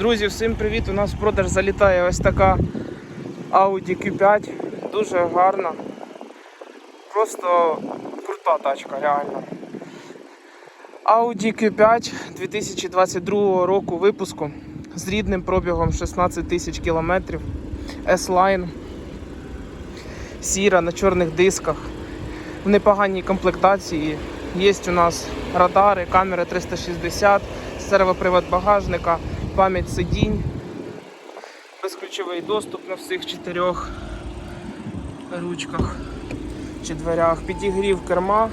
Друзі, всім привіт! У нас в продаж залітає ось така Audi Q5. Дуже гарна. Просто крута тачка, реально. Audi Q5 2022 року випуску з рідним пробігом 16 тисяч кілометрів. S-Line. Сіра на чорних дисках. В непоганій комплектації. Є у нас радари, камери 360, сервопривод багажника, пам'ять сидінь, безключовий доступ на всіх чотирьох ручках чи дверях, підігрів керма,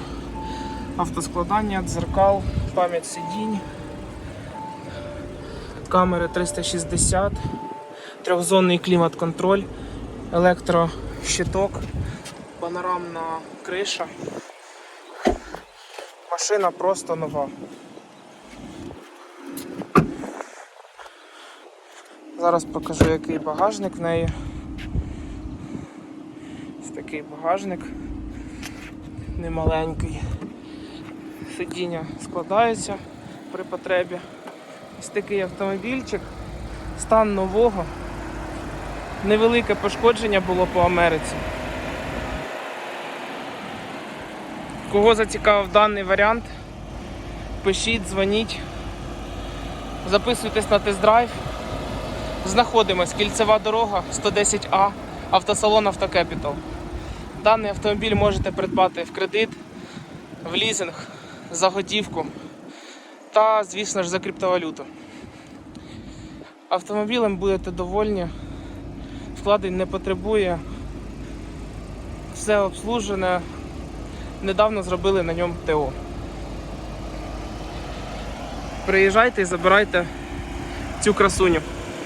автоскладання, дзеркал, пам'ять сидінь, камери 360, трьохзонний клімат-контроль, електрощиток, панорамна криша. Машина просто нова. Зараз покажу, який багажник в неї. Ось такий багажник немаленький. Сидіння складається при потребі. Ось такий автомобільчик. Стан нового. Невелике пошкодження було по Америці. Кого зацікавив даний варіант, пишіть, дзвоніть, записуйтесь на тест-драйв. Знаходимось кільцева дорога 110А, автосалон Автокепітал. Даний автомобіль можете придбати в кредит, в лізинг, за готівку та, звісно ж, за криптовалюту. Автомобілем будете довольні, вкладень не потребує, все обслужене. Недавно зробили на ньому ТО. Приїжджайте і забирайте цю красуню.